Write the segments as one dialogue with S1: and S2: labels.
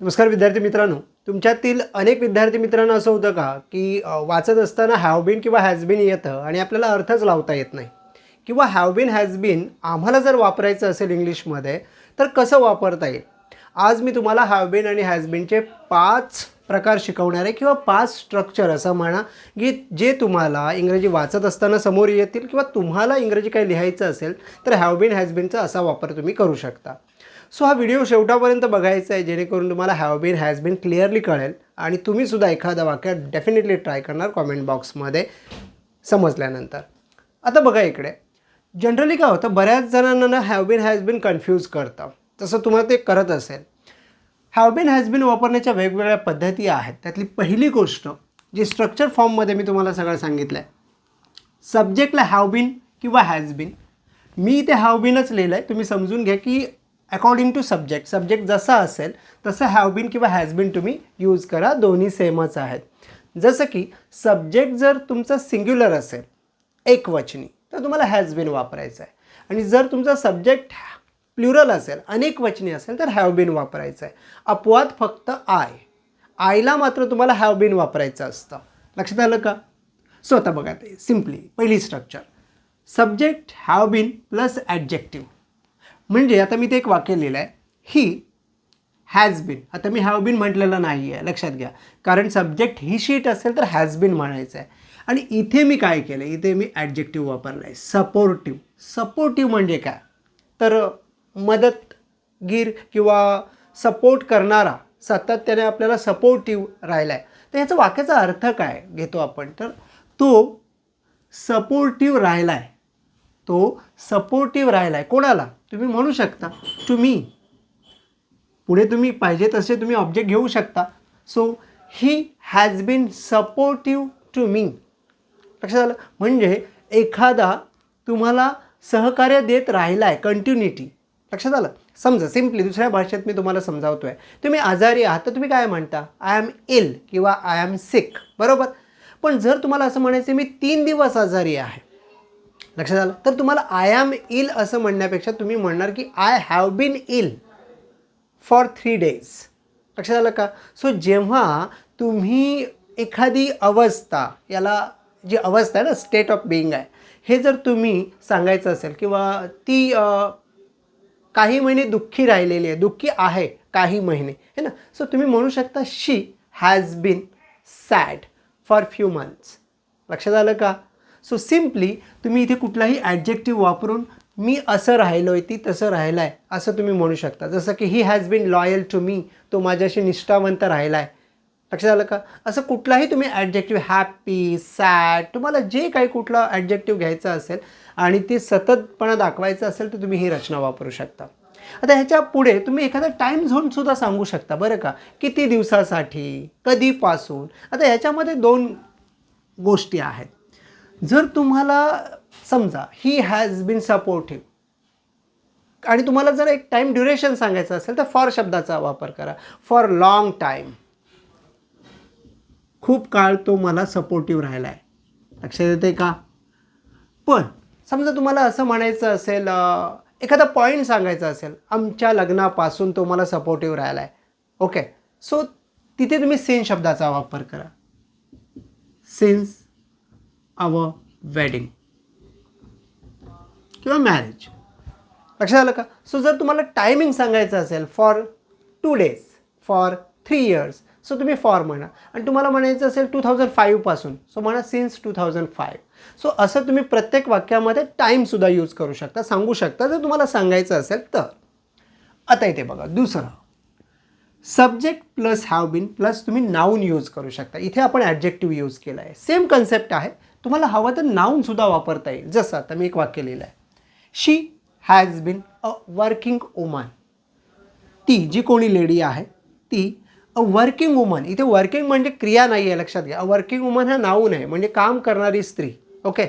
S1: नमस्कार विद्यार्थी मित्रांनो. तुमच्यातील अनेक विद्यार्थी मित्रांना असं होतं का की वाचत असताना हॅव बीन किंवा हॅज बीन येतं आणि आपल्याला अर्थच लावता येत नाही. किंवा हॅव बीन हॅज बीन आम्हाला जर वापरायचं असेल इंग्लिशमध्ये तर कसं वापरता येईल? आज मी तुम्हाला हॅव बीन आणि हॅज बीनचे पाच प्रकार शिकवणार आहे किंवा पाच स्ट्रक्चर असं म्हणा की जे तुम्हाला इंग्रजी वाचत असताना समोर येतील किंवा तुम्हाला इंग्रजी काही लिहायचं असेल तर हॅव बीन हॅज बीनचा असा वापर तुम्ही करू शकता. सो हा व्हिडिओ शेवटापर्यंत बघायचा आहे जेणेकरून तुम्हाला have been has been clearly कळेल. आणि तुम्हीसुद्धा एखादा वाक्य डेफिनेटली ट्राय करणार कॉमेंट बॉक्समध्ये समजल्यानंतर. आता बघा इकडे. जनरली काय होतं बऱ्याच जणांना ना have been has been confuse करतं. तसं तुम्हाला ते करत असेल. हॅव बीन हॅज बीन वापरण्याच्या वेगवेगळ्या पद्धती आहेत. त्यातली पहिली गोष्ट जी स्ट्रक्चर फॉर्ममध्ये मी तुम्हाला सगळं सांगितलं आहे सब्जेक्टला हॅव बीन किंवा हॅज बीन मी इथे हॅव बीनच लिहिलं आहे तुम्ही समजून घ्या की अकॉर्डिंग टू सब्जेक्ट सब्जेक्ट जसा असेल तसं हॅव बीन किंवा हॅज बीन तुम्ही यूज करा. दोन्ही सेमच आहेत. जसं की सब्जेक्ट जर तुमचा सिंग्युलर असेल एकवचनी तर तुम्हाला हॅज बीन वापरायचं आहे. आणि जर तुमचा सब्जेक्ट प्लुरल असेल अनेक वचनी असेल तर हॅव बीन वापरायचं आहे. अपवाद फक्त आय आयला मात्र तुम्हाला हॅव बीन वापरायचं असतं. लक्षात आलं का? सो आता बघा ते. सिम्पली पहिली structure subject have been plus adjective म्हणजे आता मी ते एक वाक्य लिहिलं आहे. ही हॅज बीन आता मी हॅव बीन म्हटलेलं नाही आहे लक्षात घ्या. कारण सब्जेक्ट ही शीट असेल तर हॅज बीन म्हणायचं आहे. आणि इथे मी काय केलं इथे मी ॲडजेक्टिव्ह वापरलं आहे सपोर्टिव्ह सपोर्टिव्ह म्हणजे काय? तर मदतगीर किंवा सपोर्ट करणारा सातत्याने आपल्याला सपोर्टिव्ह राहिला आहे तर ह्याचा वाक्याचा अर्थ काय? घेतो आपण. तर तो सपोर्टिव्ह राहिला आहे तो सपोर्टिव्ह राहिला आहे कोणाला? तुम्ही म्हणू शकता. तुम्ही. पुढे तुम्ही पाहिजे तसे तुम्ही ऑब्जेक्ट घेऊ शकता. So he has been supportive to me लक्षात आलं? म्हणजे एखादा तुम्हाला सहकार्य देत राहिला आहे कंटिन्युटी लक्षात आलं? समजा सिम्पली दुसऱ्या भाषेत मी तुम्हाला समजावतो आहे तुम्ही आजारी आहात तर तुम्ही काय म्हणता? आय एम इल किंवा आय एम सिक बरोबर? पण जर तुम्हाला असं म्हणायचं मी तीन दिवस आजारी आहे. लक्षात आलं? तर तुम्हाला आय एम इल असं म्हणण्यापेक्षा तुम्ही म्हणणार की I have been ill for three days लक्षात आलं का? सो जेव्हा तुम्ही एखादी अवस्था याला जी अवस्था आहे ना स्टेट ऑफ बिईंग आहे हे जर तुम्ही सांगायचं असेल किंवा ती काही महिने दुःखी राहिलेली आहे दुःखी आहे काही महिने है ना? सो तुम्ही म्हणू शकता she has been sad for few months लक्षात आलं का? सो सिम्पली तुम्ही इथे कुठलाही ॲडजेक्टिव्ह वापरून मी असं राहिलो आहे ती तसं राहिलं आहे असं तुम्ही म्हणू शकता. जसं की he has been loyal to me तो माझ्याशी निष्ठावंत राहिला आहे लक्षात आलं का? असं कुठलाही तुम्ही ॲडजेक्टिव्ह हॅपी सॅड तुम्हाला जे काही कुठला ॲडजेक्टिव्ह घ्यायचा असेल आणि ते सततपणा दाखवायचं असेल तर तुम्ही ही रचना वापरू शकता. आता ह्याच्या पुढे तुम्ही एखादा टाईम झोनसुद्धा सांगू शकता बरं का? किती दिवसासाठी? कधीपासून? आता ह्याच्यामध्ये दोन गोष्टी आहेत. जर तुम्हाला समजा ही हॅज बीन सपोर्टिव्ह आणि तुम्हाला जर एक टाईम ड्युरेशन सांगायचं असेल तर फॉर शब्दाचा वापर करा. फॉर लॉंग टाईम खूप काळ तो मला सपोर्टिव्ह राहिला आहे लक्षात येते का? पण समजा तुम्हाला असं म्हणायचं असेल एखादा पॉईंट सांगायचा असेल आमच्या लग्नापासून तो मला सपोर्टिव्ह राहिला आहे ओके सो तिथे तुम्ही सेन शब्दाचा वापर करा. सिन्स आवर वेडिंग किंवा मॅरेज लक्षात आलं का? सो जर तुम्हाला टायमिंग सांगायचं असेल for two days for three years so तुम्ही फॉर म्हणा. आणि तुम्हाला म्हणायचं असेल टू थाउजंड फाईव्हपासून सो म्हणा since two thousand five so असं तुम्ही प्रत्येक वाक्यामध्ये टाईमसुद्धा यूज करू शकता सांगू शकता. जर तुम्हाला सांगायचं असेल तर. आता इथे बघा दुसरं. Subject plus have been plus तुम्ही नाऊन यूज करू शकता. इथे आपण ॲडजेक्टिव्ह यूज केला आहे सेम कन्सेप्ट आहे. तुम्हाला हवं तर नाऊनसुद्धा वापरता येईल. जसं आता मी एक वाक्य लिहिलं आहे she has been a working woman ती जी कोणी लेडी आहे ती अ वर्किंग वुमन इथे वर्किंग म्हणजे क्रिया नाही आहे लक्षात घ्या. अ वर्किंग वुमन हा नाऊन आहे म्हणजे काम करणारी स्त्री. ओके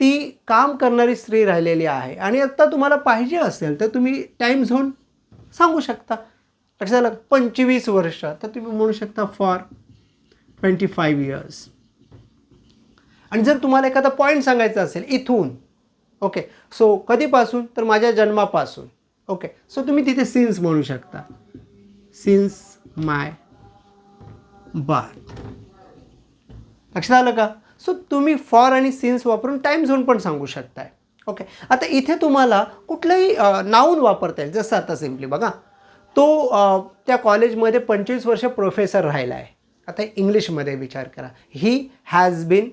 S1: ती काम करणारी स्त्री राहिलेली आहे. आणि आत्ता तुम्हाला पाहिजे असेल तर तुम्ही टाईम झोन सांगू शकता. लक्षात आलं? पंचवीस वर्ष. तर तुम्ही म्हणू शकता फॉर ट्वेंटी फाईव्ह इयर्स आणि जर तुम्हाला एखादा पॉईंट सांगायचा असेल इथून ओके सो कधीपासून? तर माझ्या जन्मापासून ओके सो तुम्ही तिथे सिन्स म्हणू शकता. सिन्स माय बर्थ लक्षात आलं का? सो तुम्ही फॉर आणि सिन्स वापरून टाईम झोन पण सांगू शकताय ओके आता इथे तुम्हाला कुठलंही नाऊन वापरता येईल. जसं आता सिम्पली बघा. तो त्या कॉलेजमध्ये पंचवीस वर्ष प्रोफेसर राहिला आहे आता इंग्लिशमध्ये विचार करा. He has been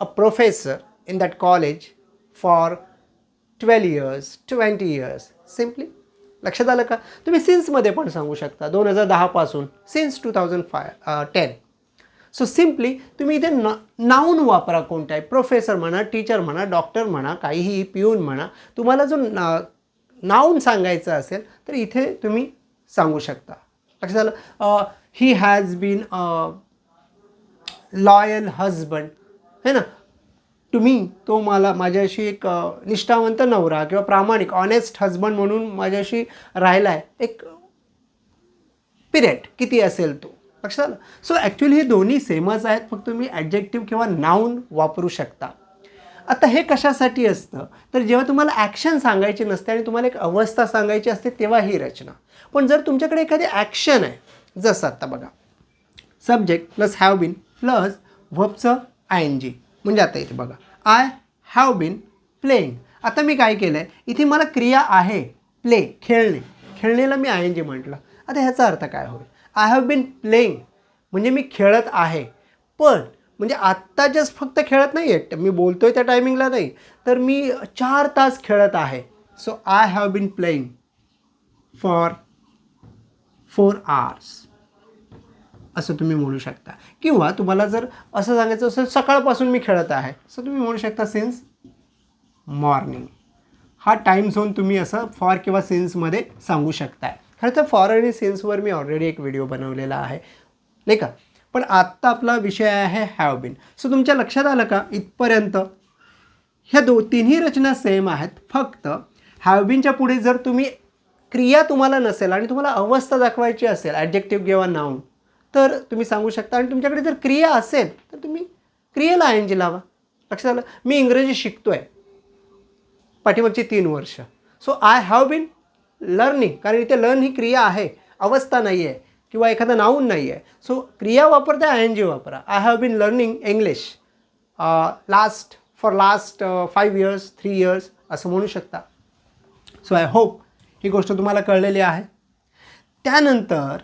S1: a professor in that college for twelve years twenty years simply. लक्षात आलं का? तुम्ही सिन्समध्ये पण सांगू शकता. दोन हजार दहापासून since two thousand five ten so simply तुम्ही इथे न नाऊन वापरा कोणताही प्रोफेसर म्हणा टीचर म्हणा डॉक्टर म्हणा काहीही पिऊन म्हणा. तुम्हाला जो ना नाऊन सांगायचं असेल तर इथे तुम्ही सांगू शकता. लक्षात आलं? He has been loyal husband है ना? तुम्ही तो मला माझ्याशी एक निष्ठावंत नवरा किंवा प्रामाणिक ऑनेस्ट हजबंड म्हणून माझ्याशी राहिला आहे एक पिरियड किती असेल तो? लक्षात आलं? सो ॲक्च्युली हे दोन्ही सेमच आहेत. फक्त तुम्ही ॲडजेक्टिव्ह किंवा नाऊन वापरू शकता. आता हे कशासाठी असतं? तर जेव्हा तुम्हाला ॲक्शन सांगायची नसते आणि तुम्हाला एक अवस्था सांगायची असते तेव्हा ही रचना. पण जर तुमच्याकडे एखादी ॲक्शन आहे जसं आत्ता बघा. Subject plus have been plus व्हबचं I N G. म्हणजे आता इथे बघा. आय हॅव बीन प्लेइंग आता मी काय केलं आहे इथे मला क्रिया आहे प्ले खेळणे. खेळणेला मी आय एन जी म्हटलं. आता ह्याचा अर्थ काय होईल? आय हॅव बीन प्लेइंग म्हणजे मी खेळत आहे. पण म्हणजे आत्ता जस्ट फक्त खेळत नाही आहे मी बोलतो आहे त्या टायमिंगला नाही. तर मी चार तास खेळत आहे. So I have been playing for four hours असं तुम्ही म्हणू शकता. किंवा तुम्हाला जर असं सांगायचं असेल सकाळपासून मी खेळत आहे सो तुम्ही म्हणू शकता सिन्स मॉर्निंग हा टाईम झोन तुम्ही असं फॉर किंवा सिन्समध्ये सांगू शकताय. खरं तर फॉर आणि सिन्सवर मी ऑलरेडी एक व्हिडिओ बनवलेला आहे. नाही का? पण आत्ता आपला विषय आहे हॅव बीन सो तुमच्या लक्षात आलं का? इथपर्यंत. ह्या दो तिन्ही रचना सेम आहेत. फक्त हॅव बीनच्या पुढे जर तुम्ही क्रिया तुम्हाला नसेल आणि तुम्हाला अवस्था दाखवायची असेल ॲडजेक्टिव्ह किंवा नाऊन तर तुम्ही सांगू शकता. आणि तुमच्याकडे जर क्रिया असेल तर तुम्ही क्रियेला आय एन जी लावा. लक्षात आलं? मी इंग्रजी शिकतो आहे पाठीमागची तीन वर्ष. So I have been learning कारण इथे लर्न ही क्रिया आहे. अवस्था नाही आहे किंवा एखादं नाऊन नाही आहे सो क्रिया वापरता आय एन जी वापरा. I have been learning English last for last five years three years असं म्हणू शकता. सो आय होप ही गोष्ट तुम्हाला कळलेली आहे. त्यानंतर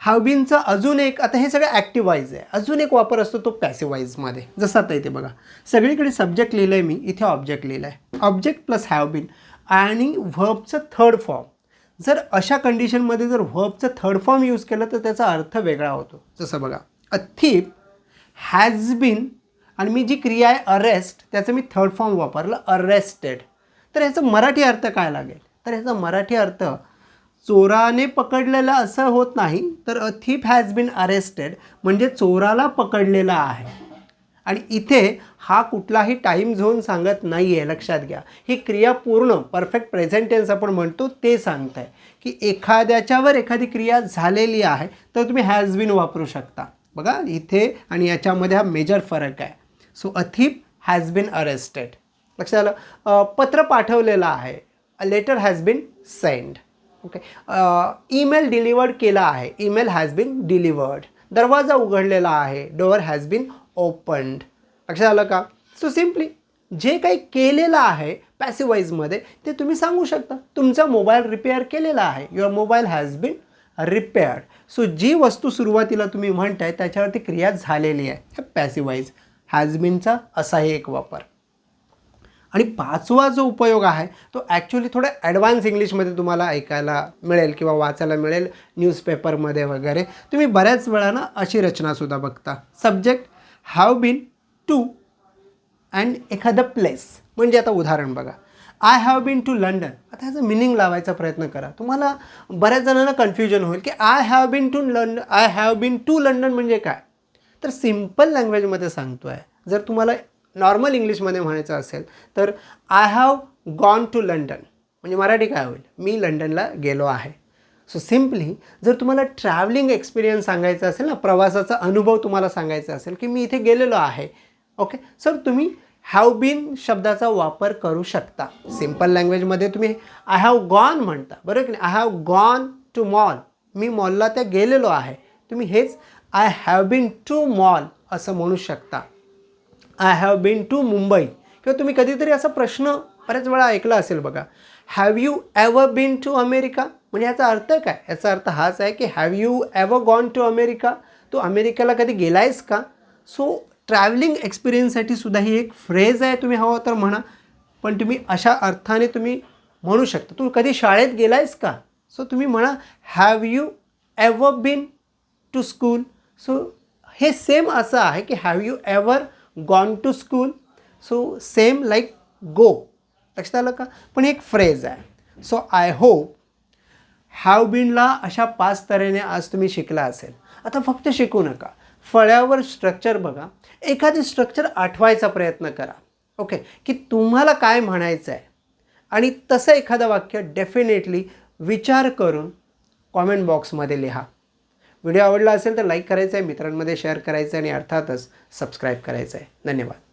S1: हावबीनचा अजून एक आता हे सगळं ॲक्टिवाईज आहे. अजून एक वापर असतो तो पॅसिवाईजमध्ये जसं आता इथे बघा. सगळीकडे सब्जेक्ट लिहिलं आहे मी इथे ऑब्जेक्ट लिहिलं आहे ऑब्जेक्ट प्लस हॅवबीन आणि व्हर्बचं थर्ड फॉर्म जर अशा कंडिशनमध्ये जर व्हर्बचं थर्ड फॉर्म यूज केलं तर त्याचा अर्थ वेगळा होतो. जसं बघा. अ थीप हॅज बीन आणि मी जी क्रिया आहे अरेस्ट त्याचं मी थर्ड फॉर्म वापरलं अरेस्टेड तर ह्याचा मराठी अर्थ काय लागेल? तर ह्याचा मराठी अर्थ चोराने पकडलेलं असं होत नाही तर a thief has been arrested म्हणजे चोराला पकडलेला आहे. आणि इथे हा कुठलाही टाईम झोन सांगत नाही आहे लक्षात घ्या. ही क्रिया पूर्ण परफेक्ट प्रेझेंटेन्स आपण म्हणतो ते सांगत आहे की एखाद्याच्यावर एखादी क्रिया झालेली आहे तर तुम्ही हॅज बीन वापरू शकता. बघा इथे आणि याच्यामध्ये हा मेजर फरक आहे. So a thief has been arrested लक्षात आलं? पत्र पाठवलेलं आहे. A letter has been send okay email delivered केला आहे. ईमेल हॅज बीन डिलिवर्ड दरवाजा उघडलेला आहे. डोअर हॅज बीन ओपन्ड लक्षात आलं का? सो सिम्पली जे काही केलेलं आहे पॅसिवाईजमध्ये ते तुम्ही सांगू शकता. तुमचा मोबाईल रिपेअर केलेला आहे. Your mobile has been repaired so जी वस्तू सुरुवातीला तुम्ही म्हणताय त्याच्यावरती क्रिया झालेली आहे. पॅसिवाईज हॅज बिनचा असाही एक वापर. आणि पाचवा जो उपयोग आहे तो ॲक्च्युली थोडं ॲडव्हान्स इंग्लिशमध्ये तुम्हाला ऐकायला मिळेल किंवा वाचायला मिळेल न्यूजपेपरमध्ये वगैरे. तुम्ही बऱ्याच वेळानं अशी रचनासुद्धा बघता. Subject have been to and एखादं प्लेस म्हणजे आता उदाहरण बघा. I have been to London आता ह्याचं मिनिंग लावायचा प्रयत्न करा. तुम्हाला बऱ्याच जणांना कन्फ्युजन होईल की I have been to London I have been to London म्हणजे काय? तर सिंपल लँग्वेजमध्ये सांगतो आहे जर तुम्हाला नॉर्मल इंग्लिशमध्ये म्हणायचं असेल तर I have gone to London म्हणजे मराठी काय होईल? मी लंडनला गेलो आहे. सो सिम्पली जर तुम्हाला ट्रॅव्हलिंग एक्सपिरियन्स सांगायचा असेल ना प्रवासाचा अनुभव तुम्हाला सांगायचा असेल की मी इथे गेलेलो आहे ओके सर तुम्ही हॅव बीन शब्दाचा वापर करू शकता. सिंपल लँग्वेजमध्ये तुम्ही आय हॅव गॉन म्हणता बरोबर की नाही? I have gone to mall मी मॉलला त्या गेलेलो आहे. तुम्ही हेच I have been to mall असं म्हणू शकता. I have been to Mumbai किंवा तुम्ही कधीतरी असा प्रश्न बऱ्याच वेळा ऐकला असेल बघा. Have you ever been to America म्हणजे याचा अर्थ काय? याचा अर्थ हाच आहे की have you ever gone to America तू अमेरिकेला कधी गेला आहेस का सो ट्रॅव्हलिंग एक्सपिरियन्ससाठी सुद्धा ही एक फ्रेज आहे तुम्ही हवं तर म्हणा. पण तुम्ही अशा अर्थाने तुम्ही म्हणू शकता. तू कधी शाळेत गेला आहेस का? सो तुम्ही म्हणा have you ever been to school so हे सेम असं आहे की have you ever gone to school so same like go लक्षात आलं का? पण एक फ्रेज आहे. सो आय होप हॅव बीनला अशा पाच तऱ्हेने आज तुम्ही शिकला असेल. आता फक्त शिकू नका. फळ्यावर स्ट्रक्चर बघा. एखादी स्ट्रक्चर आठवायचा प्रयत्न करा. ओके की तुम्हाला काय म्हणायचं आहे? आणि तसं एखादं वाक्य डेफिनेटली विचार करून कॉमेंट बॉक्समध्ये लिहा. व्हिडिओ आवडला असेल तर लाईक करायचं आहे मित्रांमध्ये शेअर करायचं आहे आणि अर्थातच सबस्क्राईब करायचं आहे धन्यवाद.